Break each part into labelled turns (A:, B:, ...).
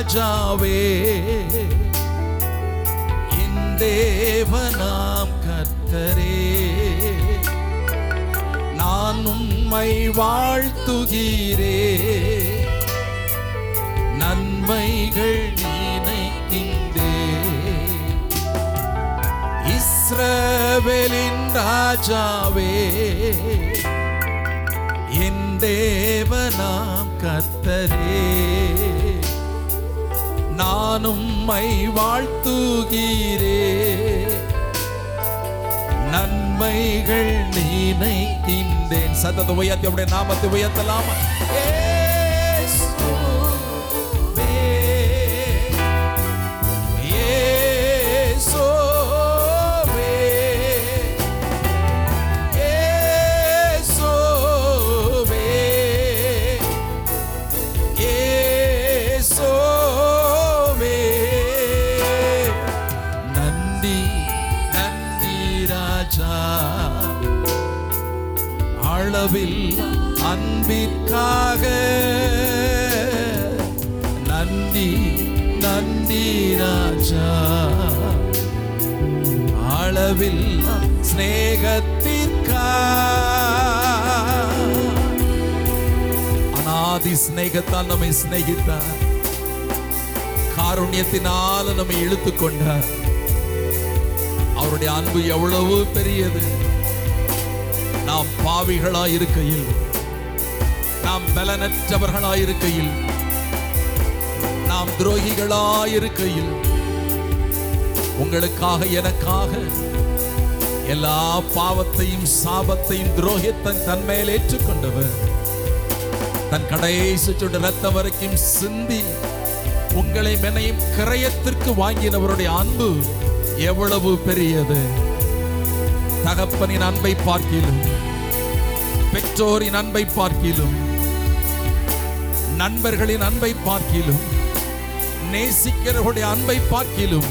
A: ராஜாவே என் தேவனாம் கர்த்தரே நான் உம்மை வாழ்த்துகிறே. நன்மைகள் நினைக்கின்றே. இஸ்ரவேலின் ராஜாவே என் தேவனாம் கர்த்தரே. நான் உம்மை வாழ்த்துகிறே. நன்மைகள் நினைக்கின்றேன் சத்தத்தை உயர்த்தி அவருடைய நாமத்தை உயர்த்தலாமா? நம்மை சிநேகித்தார் காருண்யத்தினால நம்மை இழுத்து கொண்டார் அவருடைய அன்பு எவ்வளவு பெரியது. நாம் பாவிகளாய் இருக்கையில் நாம் பலனற்றவர்களாய் இருக்கையில் நாம் துரோகிகளாய் இருக்கையில் உங்களுக்காக எனக்காக எல்லா பாவத்தையும் சாபத்தையும் துரோகித்தன் தன்மையில் ஏற்றுக்கொண்டவர். தன் கடைசி சுட்டு ரத்தம் வரைக்கும் சிந்தி உங்களை மெனையும் கிரயத்திற்கு வாங்கினவருடைய அன்பு எவ்வளவு பெரியது. தகப்பனின் அன்பை பார்க்கிலும் பெற்றோரின் அன்பை பார்க்கிலும் நண்பர்களின் அன்பை பார்க்கிலும் நேசிக்கிறவருடைய அன்பை பார்க்கிலும்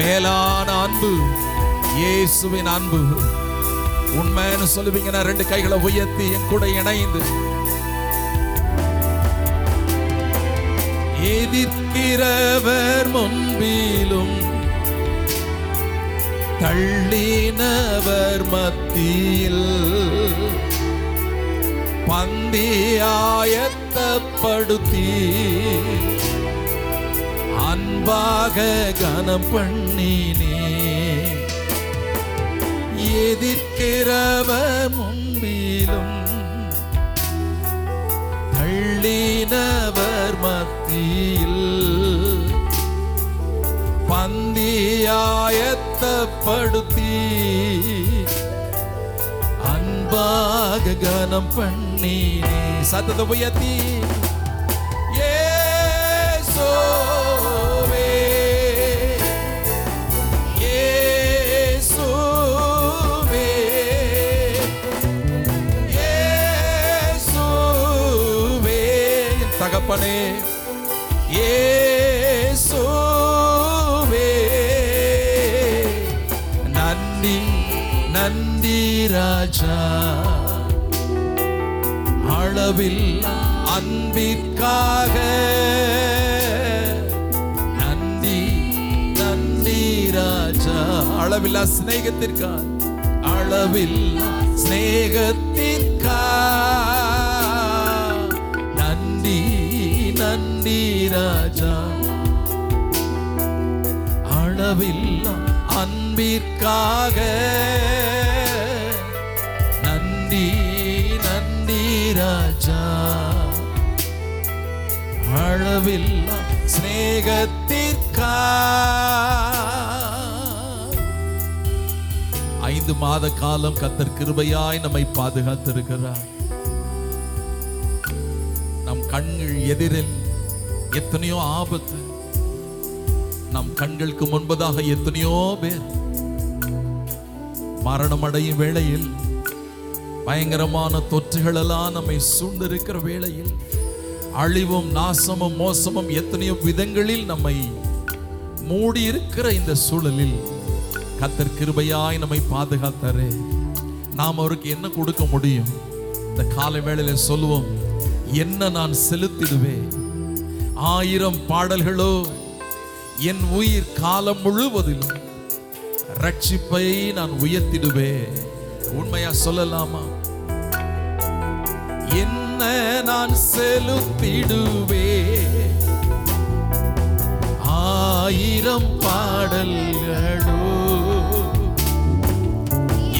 A: மேலான அன்பு இயேசுவின் அன்பு. உண்மைன்னு சொல்லுவீங்கன்னா ரெண்டு கைகளை உயர்த்தி என் கூட இணைந்து. எதிர்க்கிறவர் முன்பிலும் தள்ளினவர் மத்தியில். பந்தியாயத்தப்படுத்தி அன்பாக கனம் பண்ணினே. எதிர்க்கிறவர் முன்பிலும் தள்ளினவர் மத்தியில். பந்தியாயத்தப்படுத்தி அன்பாக கனம் பண்ணினே சத்தத்தை உயர்த்தி. இயேசுவே, தகப்பனே அளவில் அன்பிற்காக. நன்றி நன்றி ராஜா. அளவில்லா சிநேகத்திற்காக அளவில் சிநேகத்திற்கா நன்றி நன்றி ராஜா. அளவில்லா அன்பிற்காக. ராஜா. அளவில்லா சிநேகத்திற்கா. ஐந்து மாத காலம் கத்தர் கிருபையாய் நம்மை பாதுகாத்திருக்கிறார். நம் கண்கள் எதிரில் எத்தனையோ ஆபத்து. நம் கண்களுக்கு முன்பதாக எத்தனையோ பேர் மரணமடையும் வேளையில் பயங்கரமான தொற்றுகள் எல்லாம் நம்மை சூழ்ந்திருக்கிற வேளையில் அழிவும் நாசமும் மோசமும் எத்தனையோ விதங்களில் நம்மை மூடி இருக்கிற இந்த சூழலில் கத்தர் கிருபையாய் நம்மை பாதுகாத்தாரே. நாம் அவருக்கு என்ன கொடுக்க முடியும்? இந்த காலை வேளையில் சொல்லுவோம் என்ன நான் செலுத்திடுவேன்? ஆயிரம் பாடல்களோ என் உயிர் காலம் முழுவதிலும் ரட்சிப்பை நான் உயர்த்திடுவேன். உண்மையா சொல்லலாமா? என்ன நான் செலுத்திடுவே ஆயிரம் பாடல்களோ?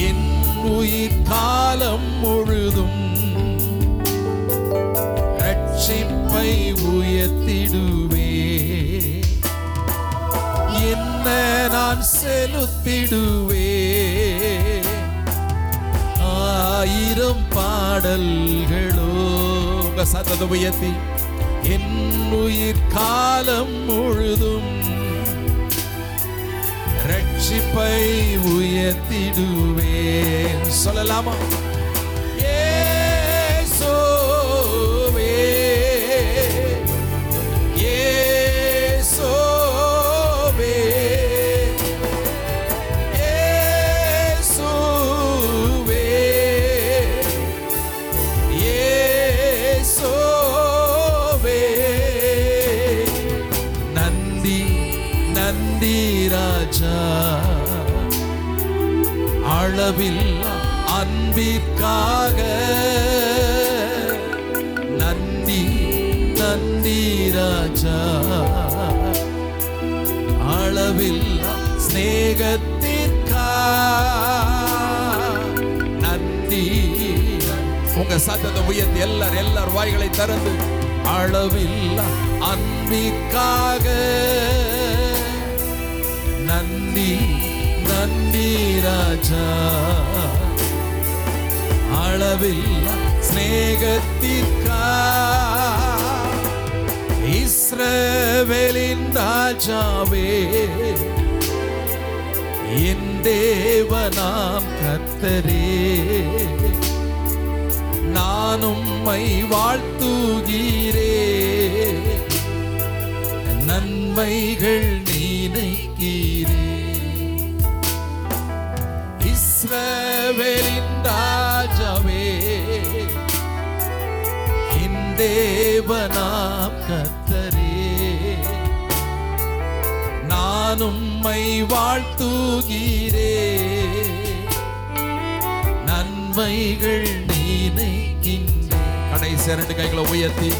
A: என் உயிர் காலம் முழுதும் ரட்சிப்பை உயர்த்திடுவே என்ன நான் செலுத்திடுவே ஆயிரம் பாடல்களோ உங்க சத்தத்தை உயர்த்தி என் உயிர் காலம் முழுதும் ரட்சிப்பை உயர்த்திடுவேன். சொல்லலாமா? அளவில் அன்பிற்காக. நந்தி நந்தி ராஜா. அளவில் ஸ்நேகத்திற்கா நந்தி உங்க சத்தத்தை உயர்த்தி எல்லார் எல்லார் வாய்களை திறந்து அளவில் அன்பிற்காக. நந்தி நந்தி ராஜா. அளவில் ஸ்நேகத்திற்கா இஸ்ரவேலின் ராஜாவே என் தேவனாம் கத்தரே நான் உம்மை வாழ்த்துகிறே. நன்மைகள் நினைக்கிறே இஸ்ரவேலின் ராஜாவே என் தேவனாம் கர்த்தரே. நான் உம்மை வாழ்த்துகிறே. நன்மைகள் நினைக்கின்ற கடைசி இரண்டு கைகளை உயர்த்தி.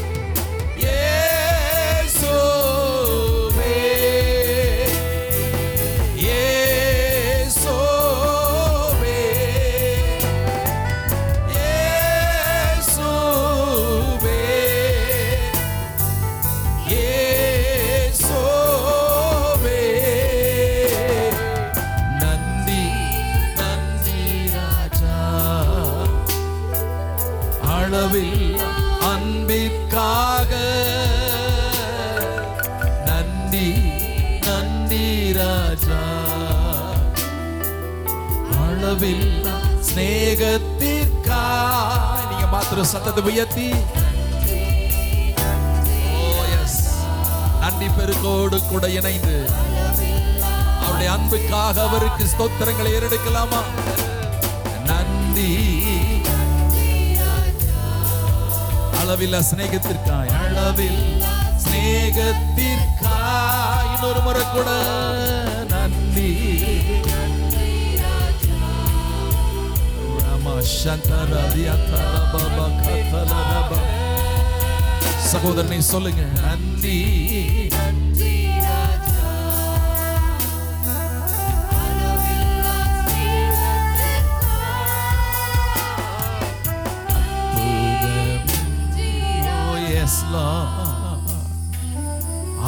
A: ஸ்தோத்திரங்களை ஏறெடுக்கலாமா? நன்றி அளவில் சிநேகத்திற்காய். அளவில் சிநேகத்திற்காய். இன்னொரு முறை கூட. நன்றி சகோதரனை சொல்லுங்க. நன்றி Oh, yes, Lord.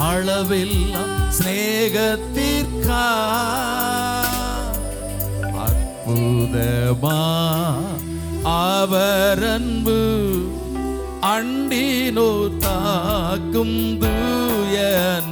A: அளவில்லா சிநேகத்திற்கா அற்புதமா அவர் அன்பு அண்டினோ தாக்கும் தூயன்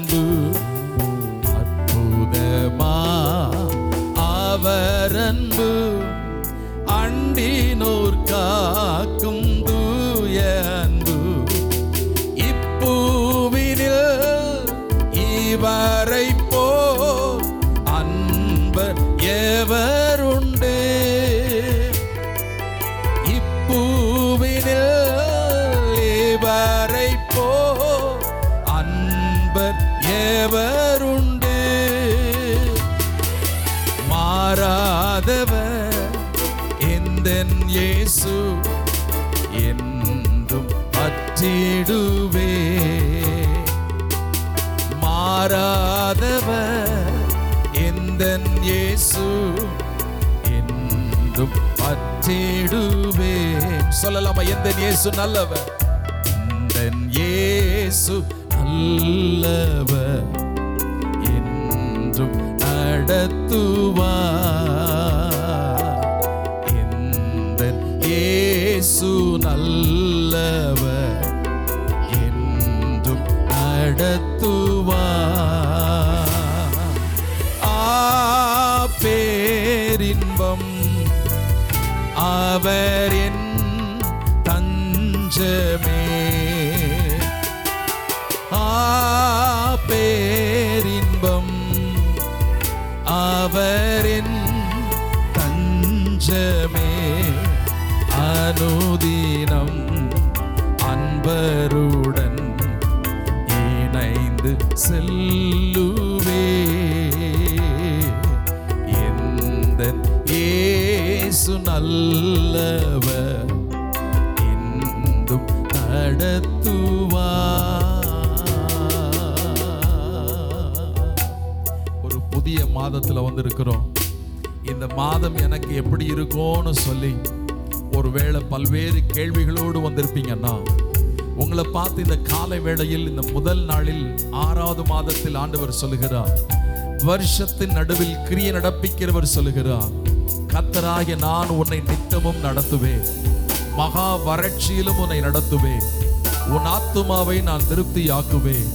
A: இயேசு என்றும் பற்றிடுவே மாறாதவர் எந்தன் இயேசு என்றும் பற்றிடுவே சொல்லலாமா எந்தன் இயேசு நல்லவர்? எந்தன் இயேசு நல்லவர்? என்றும் நடத்துவார். இயேசு நல்லவர். என்றும் நடத்துவார். ஆ பேரின்பம் அவர் என் தஞ்சமே. செல்லுவே எந்த ஏசு நல்லவர் இந்தும் நடத்துவா ஒரு புதிய மாதத்தில் வந்திருக்கிறோம். இந்த மாதம் எனக்கு எப்படி இருக்கும்னு சொல்லி ஒருவேளை பல்வேறு கேள்விகளோடு வந்திருப்பீங்கன்னா உங்களை பார்த்து இந்த காலை வேளையில் இந்த முதல் நாளில் ஆறாவது மாதத்தில் ஆண்டவர் சொல்லுகிறார். வருஷத்தின் நடுவில் கிரிய நடப்பிக்கிறவர் சொல்லுகிறார். கத்தராகிய நான் உன்னை நித்தமும் நடத்துவேன். மகா வறட்சியிலும் உன்னை நடத்துவேன். உன் ஆத்துமாவை நான் திருப்தியாக்குவேன்.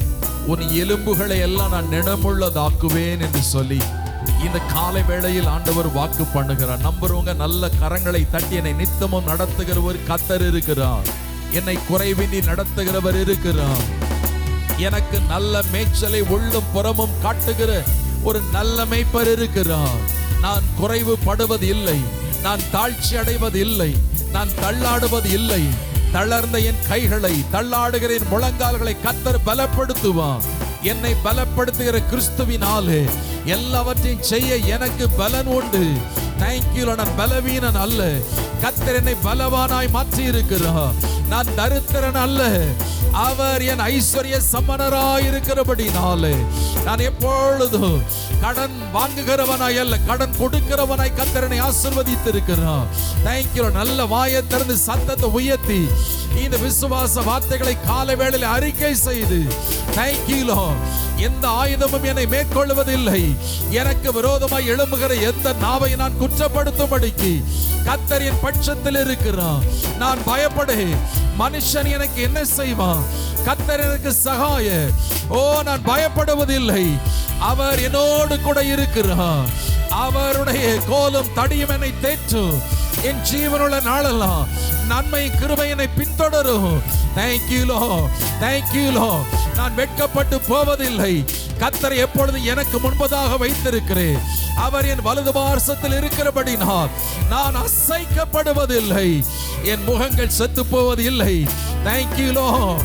A: உன் எலும்புகளை எல்லாம் நான் நினமுள்ளதாக்குவேன் என்று சொல்லி இந்த காலை வேளையில் ஆண்டவர் வாக்கு பண்ணுகிறார். நம்புறவங்க நல்ல கரங்களை தட்டி என்னை நித்தமும் நடத்துகிறவர் கத்தர் இருக்கிறார். என்னை குறைவின்றி நடத்துகிறவர் இருக்கிறார். எனக்கு நல்ல மேய்ச்சலை உள்ளும் புறமும் காட்டுகிற ஒரு நல்ல மேய்ப்பர் இருக்கிறார். நான் குறைவு படுவது இல்லை நான் தாழ்ச்சி அடைவது இல்லை நான் தள்ளாடுவது இல்லை தளர்ந்த என் கைகளை தள்ளாடுகிற என் முழங்கால்களை கத்தர் பலப்படுத்துவான் என்னை பலப்படுத்துகிற கிறிஸ்துவினாலே எல்லாவற்றையும் செய்ய எனக்கு பலன் உண்டு. தேங்க்யூ நான் பலவீனன் அல்ல. கத்தர் என்னை பலவானாய் மாற்றி இருக்கிறார் நான் தரித்திரன் அல்ல. அவர் என் ஐஸ்வர்ய சமணராயிருக்கிறபடினாலே நான் எப்பொழுதும் கடன் வாங்குகிறவனாய் அல்ல கடன் கொடுக்கிறவனாய் கத்தரனை ஆசிர்வதித்திருக்கிறார். தேங்க்யூ நல்ல வாயை திறந்து சத்தத்தை உயர்த்தி இந்த விசுவாச வார்த்தைகளை கால வேளையில் அறிக்கை செய்து தேங்க்யூலோ எந்த ஆயுதமும் என்னை மேற்கொள்வதில்லை. எனக்கு விரோதமாய் எழும்புகிற எந்த நாவை நான் குற்றப்படுத்தும்படிக்கு கத்தரின் பட்சத்தில் இருக்கிறான் நான் பயப்படேன். மனுஷன் எனக்கு என்ன செய்வான்? கத்தர் எனக்கு சகாய ஓ நான் பயப்படுவதில்லை. அவர் என்னோடு கூட இருக்கிறார். அவருடைய கோலும் தடியும் என்னை தேற்றும். என் ஜீவனுள்ள நாளெல்லாம் நன்மை கிருபை என்னை பின்தொடரும் தேங்க்யூலோ தேங்க்யூலோ நான் வெட்கப்பட்டு போவதில்லை. கத்தரை எப்பொழுது எனக்கு முன்பதாக வைத்திருக்கிறேன். அவர் என் வலது பார்சத்தில் இருக்கிறபடினால் நான் அசைக்கப்படுவதில்லை. என் முகங்கள் செத்து போவது இல்லை தேங்க்யூலோ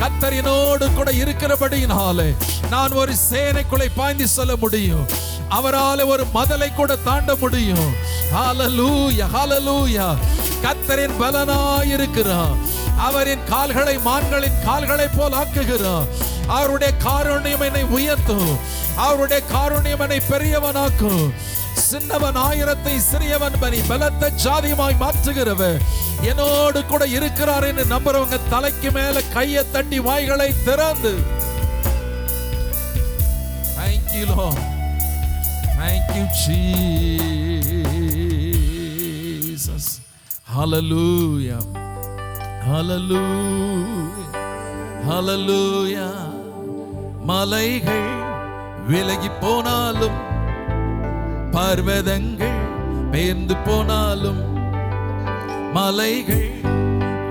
A: கத்தரினோடு கூட இருக்கிறபடியினாலே நான் ஒரு சேனைக்குள்ளே பாய்ந்து சொல்ல முடியும். அவரால் ஒரு மதலை கூட தாண்ட முடியும். கத்தரின் பலனாய் இருக்கிறார். அவரின் கால்களை மான்களின் கால்களை போல் ஆக்குகிறார். அவருடைய காரணியம் என்னை உயர்த்தும். அவருடைய காரணியம் என்னை பெரியவனாக்கும். சின்னவன் ஆயிரத்தை சிறியவன் பலத்த ஜாதியுமாய் மாற்றுகிறவர். என்னோடு கூட இருக்கிறார் என்று நம்புறவங்க தலை தலைக்கு மேல கையை தட்டி வாய்களை திறந்து thank you Lord thank you Jesus ஹalleluya ஹalleluya ஹalleluya மலைகள் விலகி போனாலும் பர்வதங்கள் பெயர்ந்து போனாலும் மலைகள்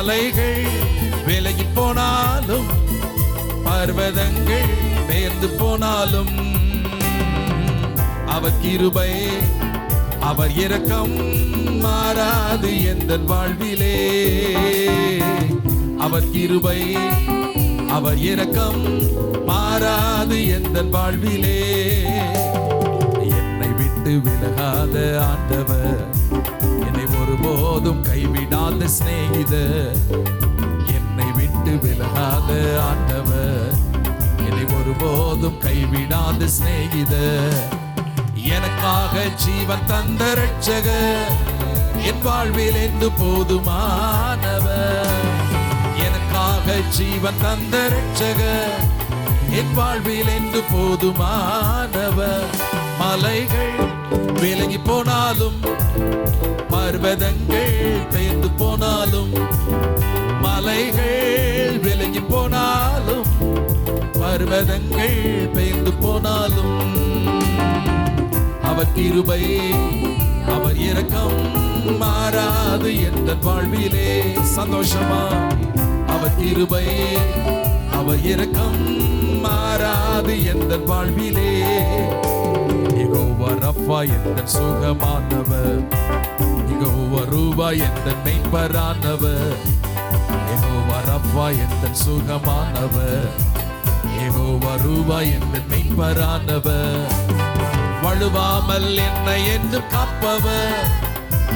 A: மலைகள் விலகி போனாலும் பர்வதங்கள் பெயர்ந்து போனாலும் அவர் கிருபை அவர் இரக்கம் மாறாது எந்த வாழ்விலே. அவர் கிருபை அவர் இரக்கம் மாறாது எந்த வாழ்விலே. என்னை விட்டு விலகாத ஆண்டவர் கைவிடாத சிநேகித என்னை விட்டு விலகாத ஆண்டவர். என்னை ஒருபோதும் கைவிடாத சிநேகித எனக்காக ஜீவன் தந்த ரட்சக என் வாழ்வில் என்று போதுமானவர். எனக்காக ஜீவன் தந்த ரட்சக என் வாழ்வில் என்று போதுமானவர். மலைகள் விலகி போனாலும் பர்வதங்கள் பெயர்ந்து போனாலும் மலைகள் விலகி போனாலும் பர்வதங்கள் பெயர்ந்து போனாலும் அவர் கிருபை அவர் இரக்கம் மாறாது எந்த வாழ்விலே. சந்தோஷமா? அவர் கிருபை அவர் இரக்கம் மாறாது எந்த வாழ்விலே. யெகோவா ரஃபா எந்த சுகமானவர்? யெகோவா ரூபா எந்த மெய்ப்பரானவர்? யெகோவா ரஃபா எந்த சுகமானவர்? யெகோவா ரூபா எந்த மெய்ப்பரானவர்? வழுவாமல் என்னை என்று காப்பவர்.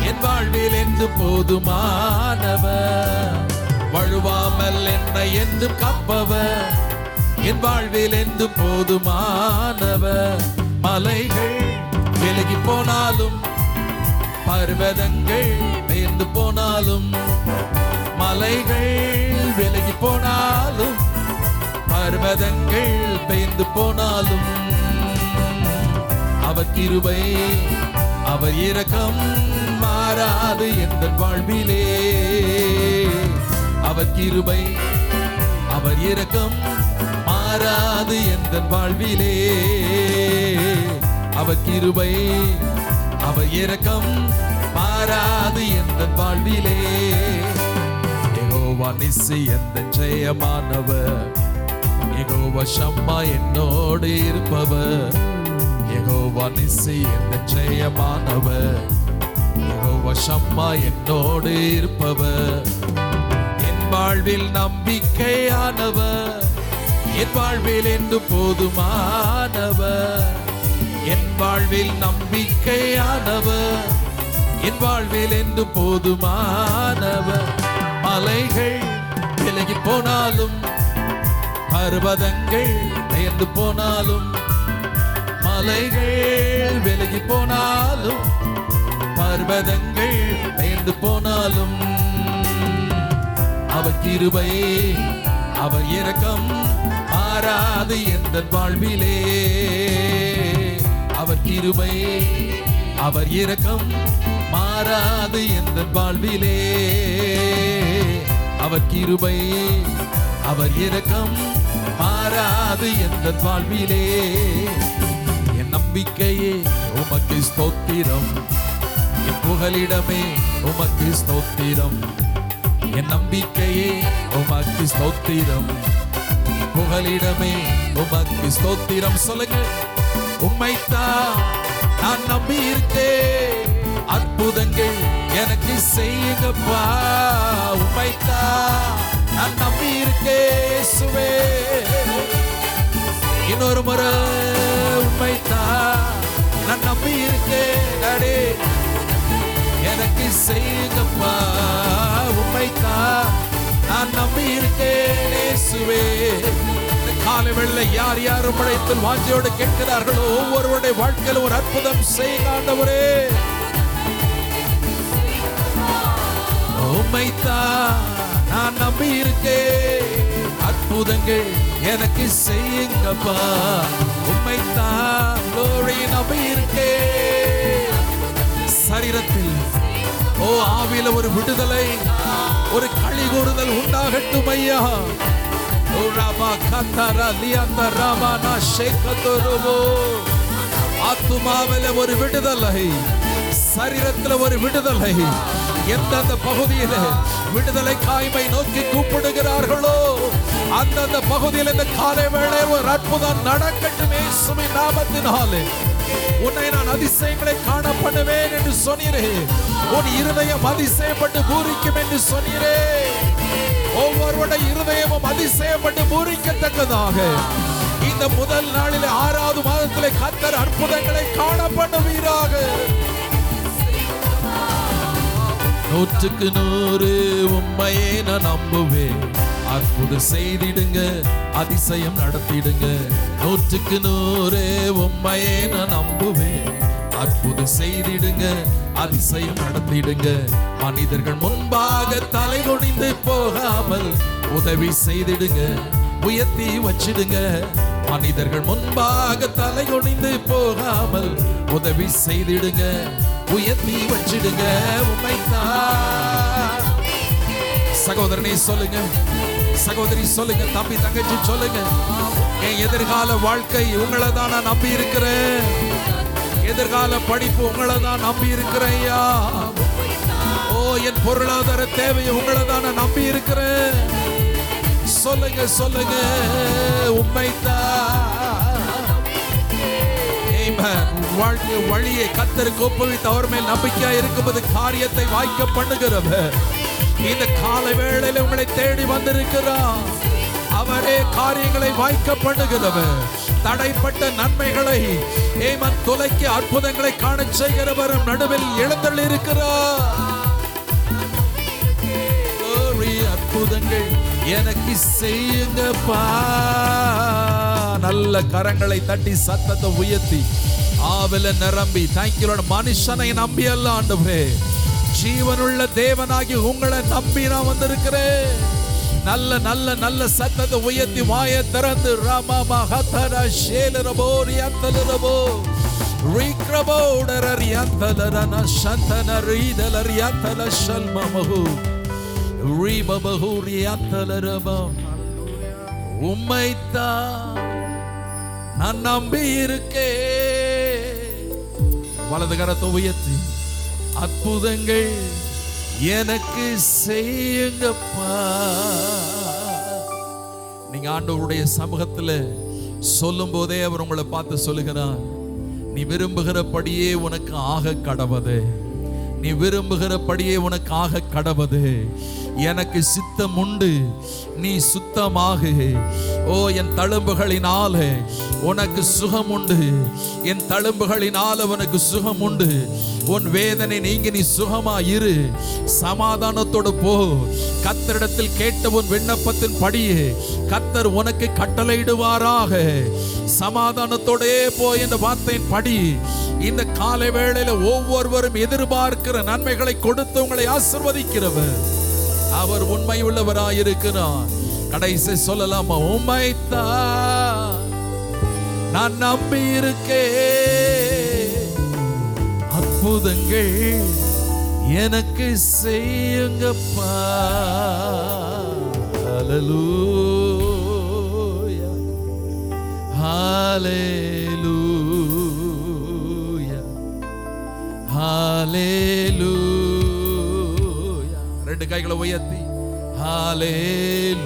A: என் வாழ்வில் என்று போதுமானவர். வழுவாமல் என்னை என்று காப்பவர். என் வாழ்வில் என்று போதுமானவர். மலைகள் விலகி போனாலும் பர்வதங்கள் நேர்ந்து போனாலும் மலைகள் விலகி போனாலும் பர்வதங்கள் பெய்ந்து போனாலும் அவர் கிருபை அவர் இரக்கம் மாறாது எந்த வாழ்விலே. அவர் கிருபை அவர் இரக்கம் மாறாது எந்த வாழ்விலே. அவர் கிருபை அவ இறக்கம் மாறாது எந்த வாழ்விலே. யெகோவா நிசி எந்த ஜெயமானவர். யெகோவா சம்மா என்னோடு இருப்பவர். யெகோவா நிசி எந்த ஜெயமானவர். யெகோவா சம்மா என்னோடு இருப்பவர். என் வாழ்வில் நம்பிக்கையானவர். என் வாழ்வில் என்று போதுமானவர். என் வாழ்வில் நம்பிக்கையானவர். என் வாழ்வில் என்று போதுமானவர். மலைகள் விலகி போனாலும் பர்வதங்கள் பெயர்ந்து போனாலும் மலைகள் விலகி போனாலும் பர்வதங்கள் பெயர்ந்து போனாலும் அவர் கிருபை அவர் இரக்கம் மாறாது எந்த வாழ்விலே. அவர் கிருபை அவர் இரக்கம் மாறாது எந்த வாழ்விலே. அவர் கிருபை அவர் இரக்கம் மாறாது எந்த வாழ்விலே. என் நம்பிக்கையே உமக்கு ஸ்தோத்திரம். என் புகலிடமே உமக்கு ஸ்தோத்திரம். என் நம்பிக்கையே உமக்கு ஸ்தோத்திரம். புகலிடமே உமக்கு ஸ்தோத்திரம். சொல்லுங்கள். உம்மைத்தான் நான் நம்பி இருக்கேன் அற்புதங்கள் எனக்கு செய்யுங்கப்பா. உம்மைத்தான் நான் நம்பி இருக்கேன் சுவே இன்னொரு முறை உண்மைத்தான் நான் நம்பி இருக்கேன் டாடி எனக்கு செய்யுங்கப்பா. உண்மைத்தான் நான் நம்பி இருக்கேன் இயேசுவே. காலை யார் யார் உம்மிடத்தில் வாஞ்சையோடு கேட்கிறார்களோ ஒவ்வொருவருடைய வாழ்க்கையில் ஒரு அற்புதம். செய்யுங்க ஆண்டவரே. உம்மைத்தான் நான் நம்பி இருக்கேன் அற்புதங்கள் எனக்கு செய்யுங்கப்பா. உம்மைத்தான் நம்பி இருக்கேன் சரீரத்தில் ஓ ஆவியில ஒரு விடுதலை ஒரு களி கூறுதல் உண்டாகட்டும் ஐயா. ஆத்துமாவில ஒரு விடுதலை சரீரத்துல ஒரு விடுதலை எந்தெந்த பகுதியில விடுதலை காய்மை நோக்கி கூப்பிடுகிறார்களோ அந்தந்த பகுதியில் இந்த காலை வேளை ஒரு அற்புதம் நடக்கட்டும் இயேசுவின் நாமத்தினாலே உன்னை நான் அதிசயங்களை காண பண்ணுவேன் என்று சொன்னீரே உன் இருதயம் அதிசயப்பட்டு பூரிக்கும் என்று சொன்னீரே ஒவ்வொருவருடைய இருதயமும் அதிசயப்பட்டு பூரிக்கத்தக்கதாக. இந்த முதல் நாளில் ஆறாவது மாதத்தில் கத்தர் அற்புதங்களை காண பண்ணுவீராக நூற்றுக்கு நூறு உண்மையே நான் நம்புவேன். அற்புதம் செய்திடுங்க அதிசயம் நடத்திடுங்க. நூற்றுக்கு நூறு உண்மையே நான் நம்புவேன். அற்புதம் செய்திடுங்க அதிசயம் நடத்திடுங்க. மனிதர்கள் முன்பாக தலை குனிந்து போகாமல் உதவி செய்திடுங்க உயர்த்தி வச்சிடுங்க. மனிதர்கள் முன்பாக தலை குனிந்து போகாமல் உதவி செய்திடுங்க உயர்த்தி வச்சிடுங்க. உண்மைத்தான் சகோதரனே சொல்லுங்க. சகோதரி சொல்லுங்க. தம்பி தங்கச்சி சொல்லுங்க. என் எதிர்கால வாழ்க்கை உங்களை தான் நான் நம்பி இருக்கிறேன் எதிர்கால படிப்பு உங்களை தான் நம்பி இருக்கிறேன் ஐயா ஓ என் பொருளாதார தேவையை உங்களை தான் நான் நம்பி இருக்கிறேன். சொல்லுங்க சொல்லுங்க உண்மைத்தான் வாழ்க்கை வழியை கத்தருக்கு ஒப்புவித்து அவர் மேல் நம்பிக்கையா இருக்கும்போது காரியத்தை வாய்க்க பண்ணுகிறவர். இந்த கால வேளையில உங்களை தேடி வந்திருக்கிறார். அவரே காரியங்களை வாய்க்க பண்ணுகிறவர் தடைப்பட்ட நன்மைகளை ஏமன் துலைக்கு அற்புதங்களை காண செய்கிறவரும் நடுவில் எழுந்தள் இருக்கிறார் அற்புதங்கள் எனக்கு செய்யுங்கப்பா. நல்ல கரங்களை தட்டி சத்தத்தை உயர்த்தி ஆவில நிரம்பி. தேங்க்யூ மனுஷனை நம்பி அல்ல ஆண்டவரே. ஜீவனுள்ள தேவனாகி உங்களை நம்பி நான் வந்திருக்கிறேன். நல்ல நல்ல நல்ல சத்தத்தை உயர்த்தி வாய திறந்து. ராமா மகதர ஷேலரபோ ரியந்தலரபோ. ரீக்ரபோ டரரியாந்தலரன சந்தன ரீதல ரியாந்தல ஷல்மமஹு ரீபபஹு ரியாந்தலரபோ. உம்மைத்தான் நான் நம்பி இருக்கே. வலது கரத்தை உயர்த்தி. அற்புதங்கள். எனக்கு செய்யுங்கப்பா. நீங்க ஆண்டவருடைய சமூகத்துல சொல்லும் போதே அவர் உங்களை பார்த்து சொல்லுகிறார் நீ விரும்புகிறபடியே உனக்கு ஆக கடவுதே நீ விரும்புகிறபடியே உனக்காக ஆக கடவது. எனக்கு சித்தம் உண்டு நீ சுத்தமாக. ஓ என் தழும்புகளினால உனக்கு சுகம் உண்டு என் தழும்புகளினால உனக்கு சுகம் உண்டு உன் வேதனை நீங்க நீ சுகமா இரு. சமாதானத்தோடு போ. கத்தரிடத்தில் கேட்ட உன் விண்ணப்பத்தின் படியே கத்தர் உனக்கு கட்டளையிடுவாராக. சமாதானத்தோடே போ என்ற வார்த்தையின் படி இந்த காலை வேளையில ஒவ்வொருவரும் எதிர்பார்க்கிற நன்மைகளை கொடுத்து உங்களை ஆசிர்வதிக்கிறவர். அவர் உண்மை உள்ளவராயிருக்கிறார். கடைசி சொல்லலாமா? உண்மைத்தான் நான் நம்பி இருக்கேன் அற்புதங்கள் எனக்கு செய்யுங்கப்பா. ஹalleluya. ஹalleluya. ஹாலேலூயா ரெண்டு கைகளை உயர்த்தி hallelujah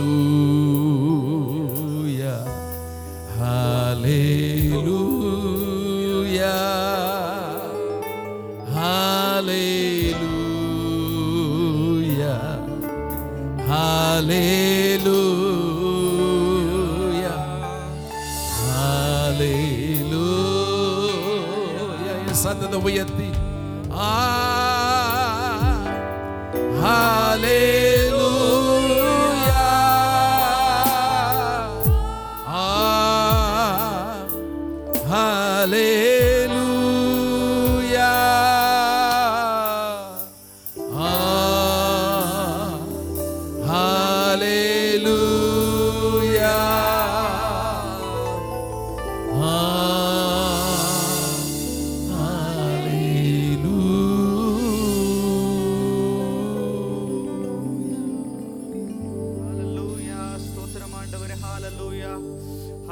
A: hallelujah hallelujah hallelujah hallelujah சந்தத உயர்த்தி ஆ
B: ஹalleluya